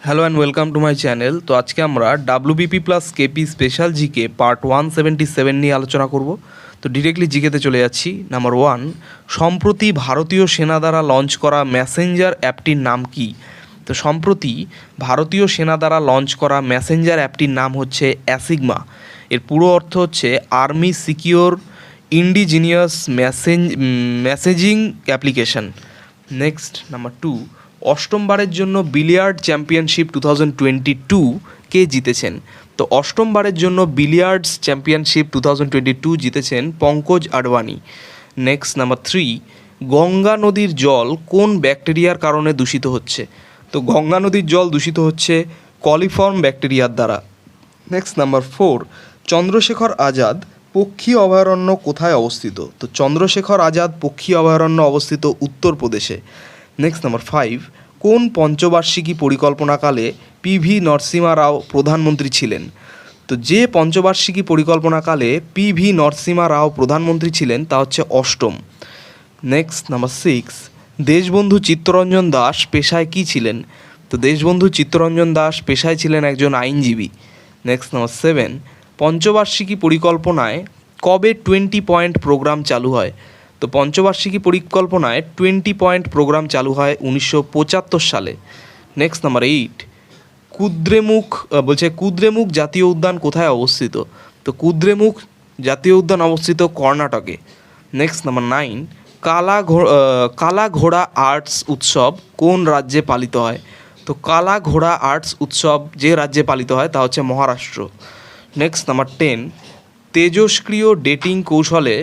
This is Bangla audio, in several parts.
Hello and welcome to my channel তো আজকে আমরা WBP plus KP special GK part one seventy seven নিয়ে আলোচনা করব। তো ডিরেক্টলি জিকেতে চলে যাচ্ছি। নাম্বার ওয়ান সম্প্রতি ভারতীয় সেনা দ্বারা লঞ্চ করা মেসেঞ্জার অ্যাপটির নাম কি? তো সম্প্রতি ভারতীয় সেনা দ্বারা লঞ্চ করা মেসেঞ্জার অ্যাপটির নাম হচ্ছে অ্যাসিগমা এর পুরো অর্থ হচ্ছে army secure indigenous messenger messaging application next number two অষ্টমবারের জন্য billiard championship two thousand twenty two কে জিতেছেন? তো অষ্টমবারের জন্য billiards championship two thousand twenty two জিতেছেন Pankaj Advani next, number three, Ganga নদীর জল কোন ব্যাকটেরিয়ার কারণে দূষিত হচ্ছে? তো গঙ্গা নদীর জল দূষিত হচ্ছে কলিফর্ম ব্যাকটেরিয়ার দ্বারা। Next, number four, Chandrashekhar Azad পক্ষী অভয়ারণ্য কোথায় অবস্থিত? তো চন্দ্রশেখর আজাদ পক্ষী অভয়ারণ্য অবস্থিত উত্তরপ্রদেশে। নেক্সট নাম্বার ফাইভ কোন পঞ্চবার্ষিকী পরিকল্পনাকালে পিভি নরসিমা রাও প্রধানমন্ত্রী ছিলেন? তো যে পঞ্চবার্ষিকী পরিকল্পনাকালে পিভি নরসিমা রাও প্রধানমন্ত্রী ছিলেন, তা হচ্ছে অষ্টম। Next number six Deshbandhu Chittaranjan Das পেশায় কী ছিলেন? তো দেশবন্ধু চিত্তরঞ্জন দাস পেশায় ছিলেন একজন আইনজীবী। নেক্সট নাম্বার সেভেন পঞ্চবার্ষিকী পরিকল্পনায় কবে টোয়েন্টি পয়েন্ট প্রোগ্রাম চালু হয়? তো পঞ্চবার্ষিকী পরিকল্পনায় টোয়েন্টি পয়েন্ট প্রোগ্রাম চালু হয় উনিশশো পঁচাত্তর সালে। নেক্সট নাম্বার এইট কুদ্রেমুখ বলছে কুদ্রেমুখ জাতীয় উদ্যান কোথায় অবস্থিত? তো কুদ্রেমুখ জাতীয় উদ্যান অবস্থিত কর্ণাটকে। নেক্সট নাম্বার নাইন কালা কালা ঘোড়া আর্টস উৎসব কোন রাজ্যে পালিত হয়? তো কালা ঘোড়া আর্টস উৎসব যে রাজ্যে পালিত হয় তা হচ্ছে মহারাষ্ট্র। নেক্সট নাম্বার টেন তেজস্ক্রিয় ডেটিং কৌশলে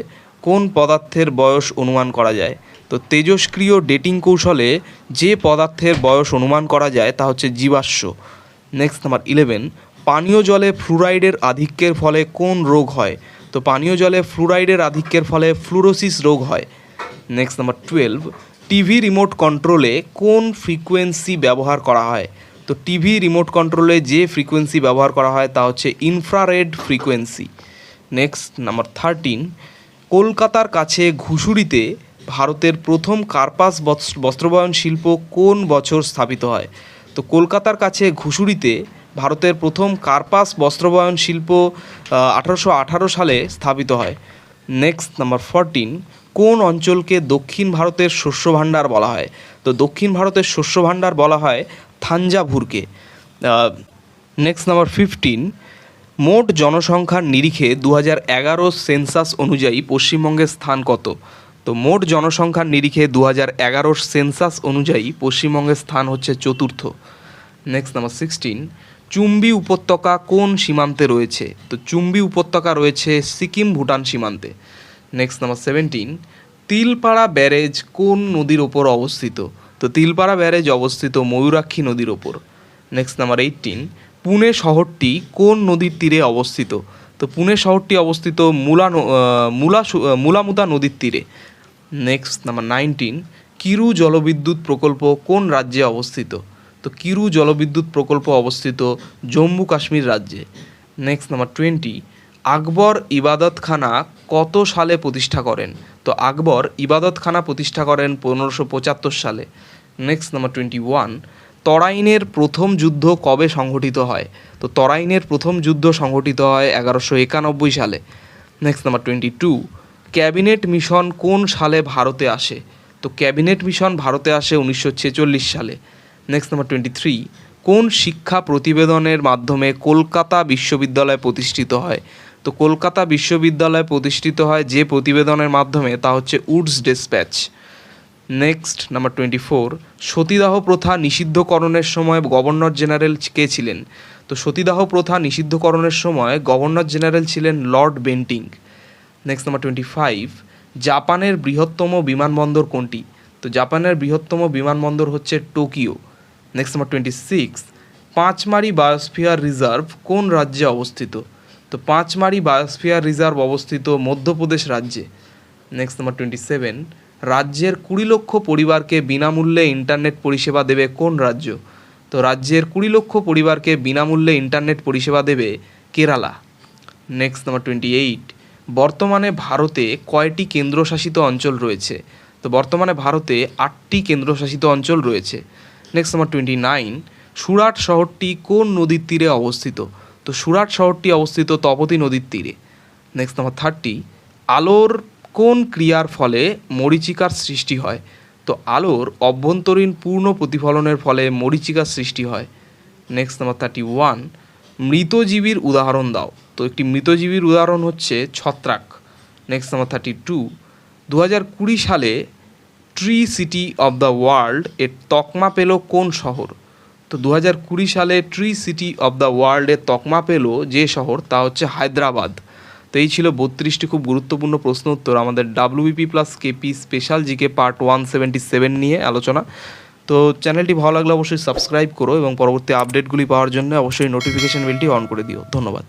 কোন পদার্থের বয়স অনুমান করা যায়? তো তেজস্ক্রিয় ডেটিং কৌশলে যে পদার্থের বয়স অনুমান করা যায় তা হচ্ছে জীবাশ্ম। নেক্সট নাম্বার ইলেভেন পানীয় জলে ফ্লুরাইডের আধিক্যের ফলে কোন রোগ হয়? তো পানীয় জলে ফ্লুরাইডের আধিক্যের ফলে ফ্লুরোসিস রোগ হয়। Next number twelve TV remote কন্ট্রোলে কোন ফ্রিকোয়েন্সি ব্যবহার করা হয়? তো টিভি রিমোট কন্ট্রোলে যে ফ্রিকোয়েন্সি ব্যবহার করা হয় তা হচ্ছে infrared frequency next number thirteen কলকাতার কাছে ঘুষুরিতে ভারতের প্রথম কার্পাস বস্ত্র- বস্ত্রবয়ন শিল্প কোন বছর স্থাপিত হয়? তো কলকাতার কাছে ঘুষুরিতে ভারতের প্রথম কার্পাস বস্ত্রবয়ন শিল্প আঠারোশো আঠারো সালে স্থাপিত হয়। নেক্সট নাম্বার ফরটিন কোন অঞ্চলকে দক্ষিণ ভারতের শস্য ভাণ্ডার বলা হয়? তো দক্ষিণ ভারতের শস্য ভাণ্ডার বলা হয় থাঞ্জাভুরকে। নেক্সট নাম্বার ফিফটিন মোট জনসংখ্যার নিরিখে দু এগারো সেন্সাস অনুযায়ী পশ্চিমবঙ্গের স্থান কত? তো মোট জনসংখ্যার নিরিখে দু এগারোর সেন্সাস অনুযায়ী পশ্চিমবঙ্গের স্থান হচ্ছে চতুর্থ। নেক্সট নাম্বার সিক্সটিন চুম্বি উপত্যকা কোন সীমান্তে রয়েছে? তো চুম্বি উপত্যকা রয়েছে সিকিম ভুটান সীমান্তে। Next number seventeen Tilpara barrage কোন নদীর ওপর অবস্থিত? তো তিলপাড়া ব্যারেজ অবস্থিত ময়ূরাক্ষী নদীর ওপর। নেক্সট নাম্বার এইটিন পুনে শহরটি কোন নদীর তীরে অবস্থিত? তো পুনে শহরটি অবস্থিত মুলা মুলা মুলামুদা নদীর তীরে। নেক্সট নাম্বার নাইনটিন কিরু জলবিদ্যুৎ প্রকল্প কোন রাজ্যে অবস্থিত? তো কিরু জলবিদ্যুৎ প্রকল্প অবস্থিত জম্মু কাশ্মীর রাজ্যে। Next number twenty Akbar Ibadatkhana কত সালে প্রতিষ্ঠা করেন? তো আকবর ইবাদতখানা প্রতিষ্ঠা করেন পনেরোশো পঁচাত্তর সালে। নেক্সট নাম্বার টোয়েন্টি ওয়ান তরাইনের প্রথম যুদ্ধ কবে সংঘটিত হয়? তো তরাইনের প্রথম যুদ্ধ সংঘটিত হয় এগারোশো একানব্বই সালে। Next number twenty two cabinet mission কোন সালে ভারতে আসে? তো ক্যাবিনেট মিশন ভারতে আসে উনিশশো ছেচল্লিশ সালে। নেক্সট নাম্বার টোয়েন্টি থ্রি কোন শিক্ষা প্রতিবেদনের মাধ্যমে কলকাতা বিশ্ববিদ্যালয় প্রতিষ্ঠিত হয়? তো কলকাতা বিশ্ববিদ্যালয় প্রতিষ্ঠিত হয় যে প্রতিবেদনের মাধ্যমে, তা হচ্ছে Woods despatch. Next number twenty four সতীদাহ প্রথা নিষিদ্ধকরণের সময় গভর্নর জেনারেল কে ছিলেন? তো সতীদাহ প্রথা নিষিদ্ধকরণের সময় গভর্নর জেনারেল ছিলেন lord Bentinck. Next number twenty five জাপানের বৃহত্তম বিমানবন্দর কোনটি? তো জাপানের বৃহত্তম বিমানবন্দর হচ্ছে Tokyo. Next number twenty six Pachmarhi biosphere reserve কোন রাজ্যে অবস্থিত? তো পাঁচমারি বায়োস্ফিয়ার রিজার্ভ অবস্থিত মধ্যপ্রদেশ রাজ্যে। নেক্সট নাম্বার টোয়েন্টি সেভেন রাজ্যের কুড়ি লক্ষ পরিবারকে বিনামূল্যে ইন্টারনেট পরিষেবা দেবে কোন রাজ্য? তো রাজ্যের কুড়ি লক্ষ পরিবারকে বিনামূল্যে ইন্টারনেট পরিষেবা দেবে Kerala. Next number twenty eight বর্তমানে ভারতে কয়টি কেন্দ্রশাসিত অঞ্চল রয়েছে? তো বর্তমানে ভারতে আটটি কেন্দ্রশাসিত অঞ্চল রয়েছে। Next number twenty nine Surat শহরটি কোন নদীর তীরে অবস্থিত? তো সুরাট শহরটি অবস্থিত তপতী নদীর তীরে। নেক্সট নাম্বার থার্টি আলোর কোন ক্রিয়ার ফলে মরীচিকার সৃষ্টি হয়? তো আলোর অভ্যন্তরীণ পূর্ণ প্রতিফলনের ফলে মরিচিকার সৃষ্টি হয়। নেক্সট নাম্বার থার্টি ওয়ান মৃতজীবীর উদাহরণ দাও। তো একটি মৃতজীবীর উদাহরণ হচ্ছে ছত্রাক। নেক্সট নাম্বার থার্টি টু দু কুড়ি সালে tree city of the world এর তকমা পেল কোন শহর? তো দু কুড়ি সালে ট্রি সিটি অফ দ্য ওয়ার্ল্ডের তকমা পেল যে শহর তা হচ্ছে হায়দ্রাবাদ। তো এই ছিল বত্রিশটি খুব গুরুত্বপূর্ণ প্রশ্ন উত্তর। আমাদের WBP plus KP special GK part one seventy seven নিয়ে আলোচনা। তো চ্যানেলটি ভালো লাগলে অবশ্যই সাবস্ক্রাইব করো এবং পরবর্তী আপডেটগুলি পাওয়ার জন্য অবশ্যই নোটিফিকেশন বিলটি অন করে দিও। ধন্যবাদ।